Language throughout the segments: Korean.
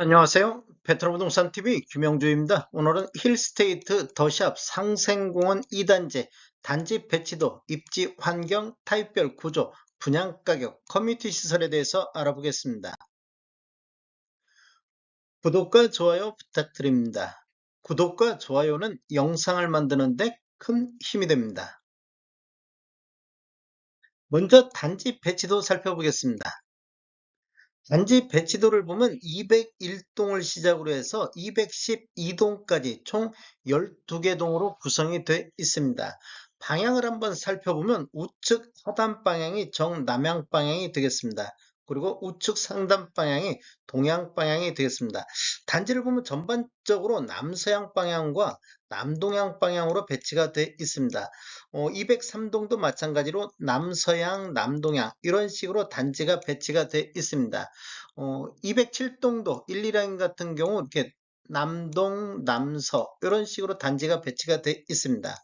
안녕하세요. 베트남부동산TV 김영주입니다. 오늘은 힐스테이트 더샵 상생공원 2단지 단지 배치도, 입지 환경, 타입별 구조, 분양가격, 커뮤니티 시설에 대해서 알아보겠습니다. 구독과 좋아요 부탁드립니다. 구독과 좋아요는 영상을 만드는데 큰 힘이 됩니다. 먼저 단지 배치도 살펴보겠습니다. 단지 배치도를 보면 201동을 시작으로 해서 212동까지 총 12개 동으로 구성이 되어 있습니다. 방향을 한번 살펴보면 우측 하단 방향이 정남향 방향이 되겠습니다. 그리고 우측 상단 방향이 동양 방향이 되겠습니다. 단지를 보면 전반적으로 남서양 방향과 남동양 방향으로 배치가 되어 있습니다. 어, 203동도 마찬가지로 남서양, 남동양 이런 식으로 단지가 배치가 되어 있습니다. 어, 207동도 1, 2라인 같은 경우 이렇게 남동, 남서 이런 식으로 단지가 배치가 되어 있습니다.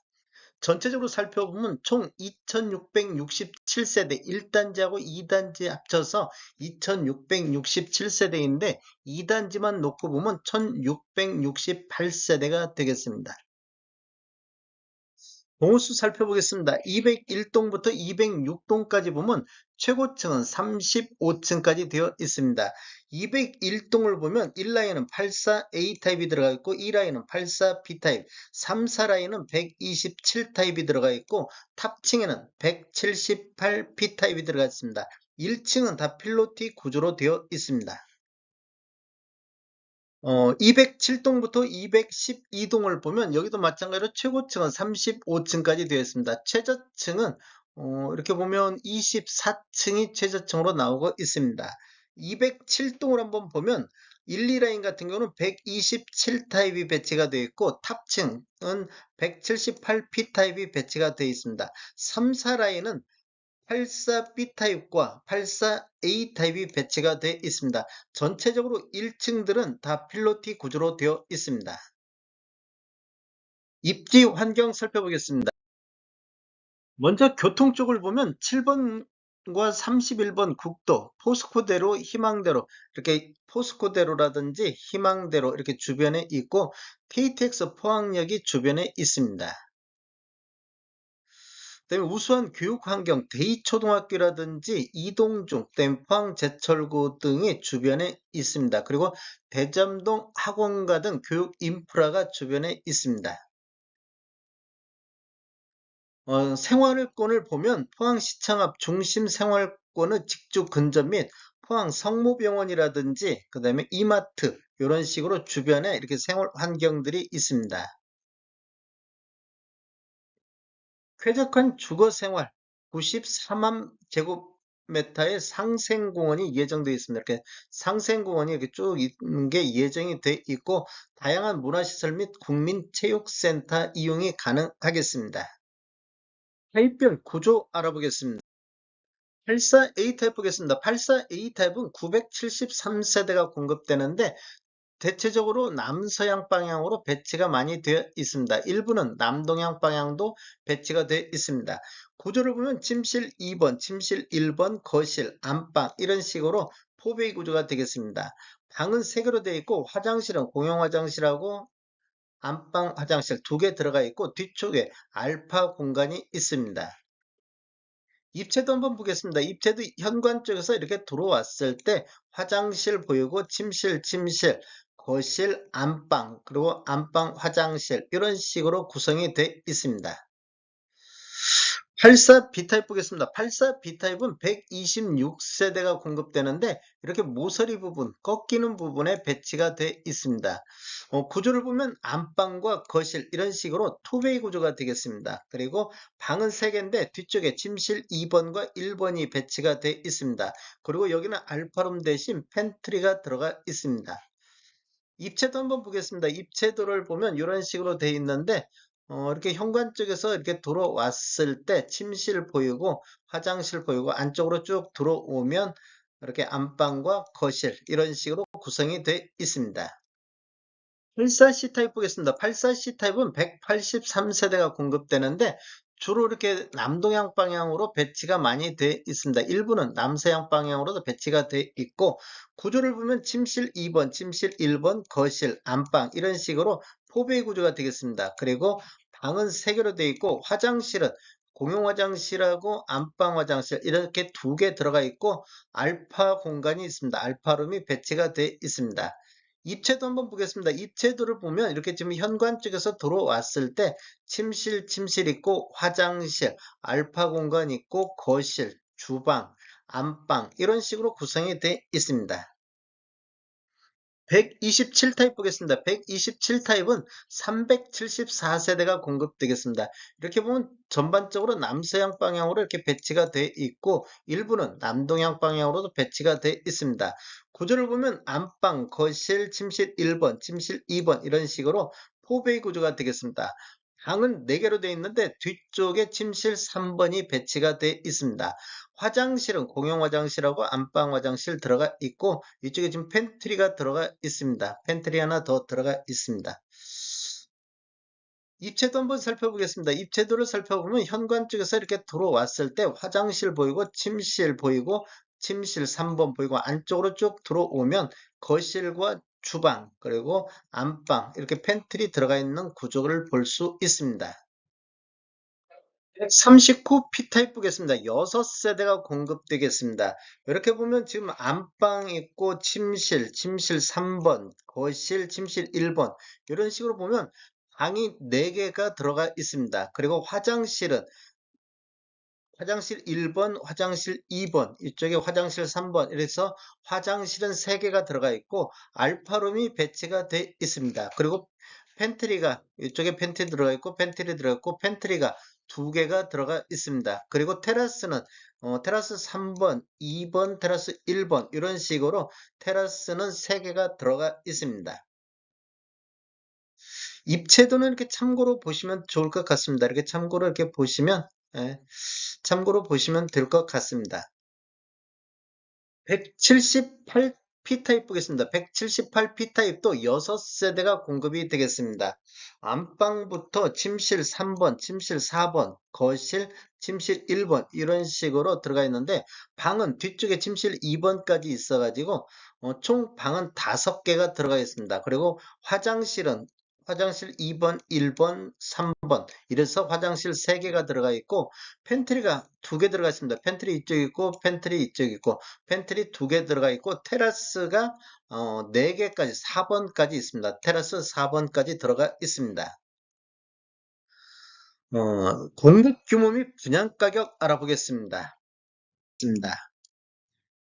전체적으로 살펴보면 총 2667세대 1단지하고 2단지 합쳐서 2667세대인데 2단지만 놓고 보면 1668세대가 되겠습니다. 동호수 살펴보겠습니다. 201동부터 206동까지 보면 최고층은 35층까지 되어 있습니다. 201동을 보면 1라인은 84A 타입이 들어가 있고 2라인은 84B 타입, 3, 4라인은 127 타입이 들어가 있고 탑층에는 178B 타입이 들어가 있습니다. 1층은 다 필로티 구조로 되어 있습니다. 어, 207동부터 212동을 보면 여기도 마찬가지로 최고층은 35층까지 되어 있습니다. 최저층은 어, 이렇게 보면 24층이 최저층으로 나오고 있습니다. 207동을 한번 보면 1, 2라인 같은 경우는 127 타입이 배치가 되어 있고 탑층은 178P 타입이 배치가 되어 있습니다. 3, 4라인은 84B 타입과 84A 타입이 배치가 되어 있습니다. 전체적으로 1층들은 다 필로티 구조로 되어 있습니다. 입지 환경 살펴보겠습니다. 먼저 교통 쪽을 보면 7번과 31번 국도, 포스코대로, 희망대로 이렇게 포스코대로라든지 희망대로 이렇게 주변에 있고 KTX 포항역이 주변에 있습니다. 그다음에 우수한 교육 환경, 대희초등학교라든지 이동중, 그다음에 포항제철구 등이 주변에 있습니다. 그리고 대점동 학원가 등 교육 인프라가 주변에 있습니다. 어, 생활권을 보면 포항시청 앞 중심 생활권의 직주 근접 및 포항 성모병원이라든지 그 다음에 이마트 이런 식으로 주변에 이렇게 생활 환경들이 있습니다. 쾌적한 주거 생활 94만 제곱미터의 상생공원이 예정되어 있습니다. 이렇게 상생공원이 이렇게 쭉 있는 게 예정이 되어 있고 다양한 문화시설 및 국민체육센터 이용이 가능하겠습니다. 타입별 구조 알아보겠습니다. 84A 타입 보겠습니다. 84A 타입은 973세대가 공급되는데 대체적으로 남서양 방향으로 배치가 많이 되어 있습니다. 일부는 남동양 방향도 배치가 되어 있습니다. 구조를 보면 침실 2번, 침실 1번, 거실, 안방 이런 식으로 포베이 구조가 되겠습니다. 방은 3개로 되어 있고 화장실은 공용 화장실하고 안방 화장실 두 개 들어가 있고 뒤쪽에 알파 공간이 있습니다. 입체도 한번 보겠습니다. 입체도 현관 쪽에서 이렇게 들어왔을 때 화장실 보이고 침실, 침실, 거실, 안방, 그리고 안방, 화장실 이런 식으로 구성이 되어 있습니다. 84B타입 보겠습니다. 84B타입은 126세대가 공급되는데 이렇게 모서리 부분, 꺾이는 부분에 배치가 되어 있습니다. 어, 구조를 보면 안방과 거실 이런 식으로 투베이 구조가 되겠습니다. 그리고 방은 3개인데 뒤쪽에 침실 2번과 1번이 배치가 되어 있습니다. 그리고 여기는 알파룸 대신 팬트리가 들어가 있습니다. 입체도 한번 보겠습니다. 입체도를 보면 이런 식으로 되어 있는데 어, 이렇게 현관 쪽에서 이렇게 들어왔을 때 침실 보이고 화장실 보이고 안쪽으로 쭉 들어오면 이렇게 안방과 거실 이런 식으로 구성이 되어 있습니다. 84C 타입 보겠습니다. 84C 타입은 183세대가 공급되는데 주로 이렇게 남동향 방향으로 배치가 많이 돼 있습니다. 일부는 남서향 방향으로도 배치가 돼 있고 구조를 보면 침실 2번, 침실 1번, 거실, 안방 이런 식으로 포베이 구조가 되겠습니다. 그리고 방은 3개로 되어 있고 화장실은 공용 화장실하고 안방 화장실 이렇게 두 개 들어가 있고 알파 공간이 있습니다. 알파룸이 배치가 되어 있습니다. 입체도 한번 보겠습니다. 입체도를 보면 이렇게 지금 현관 쪽에서 들어왔을 때 침실, 침실 있고 화장실, 알파 공간 있고 거실, 주방, 안방 이런 식으로 구성이 되어 있습니다. 127 타입 보겠습니다. 127 타입은 374세대가 공급되겠습니다. 이렇게 보면 전반적으로 남서향 방향으로 이렇게 배치가 되어 있고 일부는 남동향 방향으로도 배치가 되어 있습니다. 구조를 보면 안방, 거실, 침실 1번, 침실 2번 이런 식으로 포베이 구조가 되겠습니다. 방은 4개로 되어 있는데 뒤쪽에 침실 3번이 배치가 되어 있습니다. 화장실은 공용 화장실하고 안방 화장실 들어가 있고 이쪽에 지금 팬트리가 들어가 있습니다. 팬트리 하나 더 들어가 있습니다. 입체도 한번 살펴보겠습니다. 입체도를 살펴보면 현관 쪽에서 이렇게 들어왔을 때 화장실 보이고 침실 보이고 침실 3번 보이고 안쪽으로 쭉 들어오면 거실과 주방 그리고 안방 이렇게 팬트리 들어가 있는 구조를 볼 수 있습니다. 139 P타입 보겠습니다. 6세대가 공급되겠습니다. 이렇게 보면 지금 안방 있고 침실, 침실 3번, 거실, 침실 1번 이런 식으로 보면 방이 4개가 들어가 있습니다. 그리고 화장실은 화장실 1번, 화장실 2번, 이쪽에 화장실 3번 이래서 화장실은 3개가 들어가 있고 알파룸이 배치가 되어 있습니다. 그리고 팬트리가 이쪽에 팬트리 들어가 있고 팬트리 들어가 있고 팬트리가 두 개가 들어가 있습니다. 그리고 테라스는 어, 테라스 3번, 2번, 테라스 1번 이런 식으로 테라스는 3개가 들어가 있습니다. 입체도는 이렇게 참고로 보시면 좋을 것 같습니다. 이렇게 참고로 이렇게 보시면 예, 참고로 보시면 될 것 같습니다. 178 P타입 보겠습니다. 178 P타입도 6세대가 공급이 되겠습니다. 안방부터 침실 3번, 침실 4번, 거실, 침실 1번 이런 식으로 들어가 있는데 방은 뒤쪽에 침실 2번까지 있어가지고 어, 총 방은 5개가 들어가 있습니다. 그리고 화장실은 화장실 2번, 1번, 3번 이래서 화장실 3개가 들어가 있고 팬트리가 2개 들어가 있습니다. 팬트리 이쪽 있고 팬트리 이쪽 있고 팬트리 2개 들어가 있고 테라스가 어, 4개까지 4번까지 있습니다. 테라스 4번까지 들어가 있습니다. 어, 공급 규모 및 분양 가격 알아보겠습니다. 있습니다.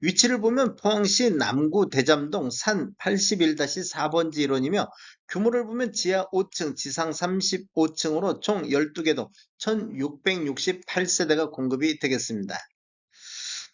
위치를 보면 포항시 남구 대잠동 산 81-4번지 일원이며 규모를 보면 지하 5층, 지상 35층으로 총 12개 동 1668세대가 공급이 되겠습니다.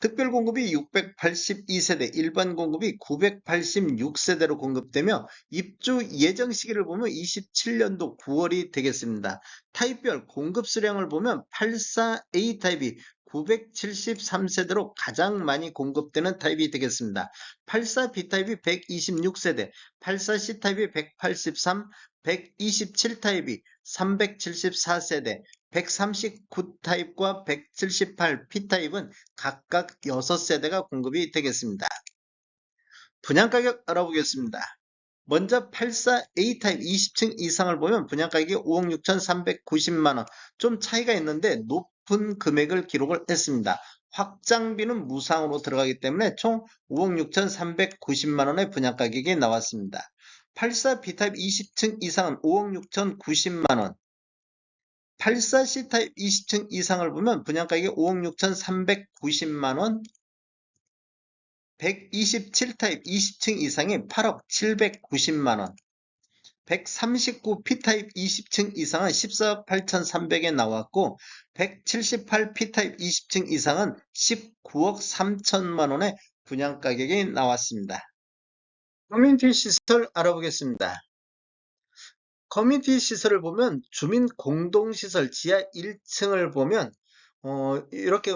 특별 공급이 682세대, 일반 공급이 986세대로 공급되며 입주 예정 시기를 보면 27년도 9월이 되겠습니다. 타입별 공급 수량을 보면 84A 타입이 973세대로 가장 많이 공급되는 타입이 되겠습니다. 84B타입이 126세대, 84C타입이 183, 127 타입이 374세대, 139 타입과 178P타입은 각각 6세대가 공급이 되겠습니다. 분양 가격 알아보겠습니다. 먼저 84A타입 20층 이상을 보면 분양가격이 5억 6,390만원 좀 차이가 있는데 높 은 금액을 기록을 했습니다. 확장비는 무상으로 들어가기 때문에 총 5억 6,390만원의 분양가격이 나왔습니다. 84B타입 20층 이상은 5억 6,090만원 84C타입 20층 이상을 보면 분양가격이 5억 6,390만원 127 타입 20층 이상이 8억 790만원 139P타입 20층 이상은 14억 8,300에 나왔고 178P타입 20층 이상은 19억 3천만 원의 분양 가격이 나왔습니다. 커뮤니티 시설 알아보겠습니다. 커뮤니티 시설을 보면 주민 공동시설 지하 1층을 보면 어, 이렇게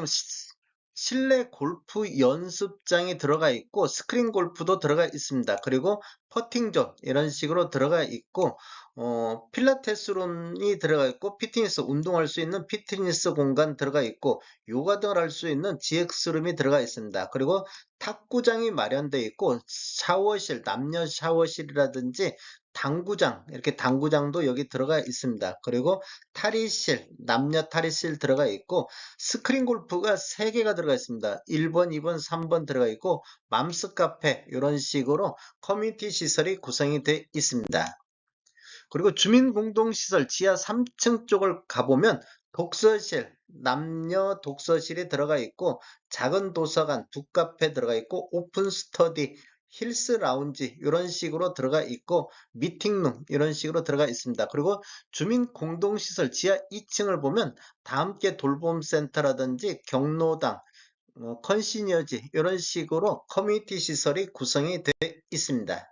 실내 골프 연습장이 들어가 있고 스크린 골프도 들어가 있습니다. 그리고 퍼팅존 이런 식으로 들어가 있고 어, 필라테스룸이 들어가 있고 피트니스 운동할 수 있는 피트니스 공간 들어가 있고 요가 등을 할 수 있는 GX룸이 들어가 있습니다. 그리고 탁구장이 마련되어 있고 샤워실 남녀 샤워실이라든지 당구장 이렇게 당구장도 여기 들어가 있습니다. 그리고 탈의실 남녀 탈의실 들어가 있고 스크린 골프가 3개가 들어가 있습니다. 1번, 2번, 3번 들어가 있고 맘스 카페 이런 식으로 커뮤니티 시설이 구성이 되어 있습니다. 그리고 주민공동시설 지하 3층 쪽을 가보면 독서실, 남녀 독서실이 들어가 있고 작은 도서관, 북카페 들어가 있고 오픈 스터디, 힐스 라운지 이런 식으로 들어가 있고 미팅룸 이런 식으로 들어가 있습니다. 그리고 주민 공동시설 지하 2층을 보면 다 함께 돌봄센터라든지 경로당, 어, 컨시니어지 이런 식으로 커뮤니티 시설이 구성이 되어 있습니다.